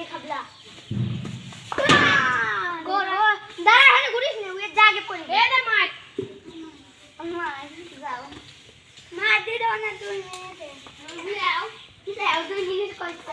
দিয়ে খাবলা। দাঁড়া এখানে ঘুরিস না ওই জাগে পড়ে এ দে মাছ। মাছ যাও। মাছ দিয়ে দাও না তুমি যাও যাও তুমি জিজ্ঞেস করতে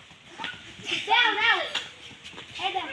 Down, Alex. Head down.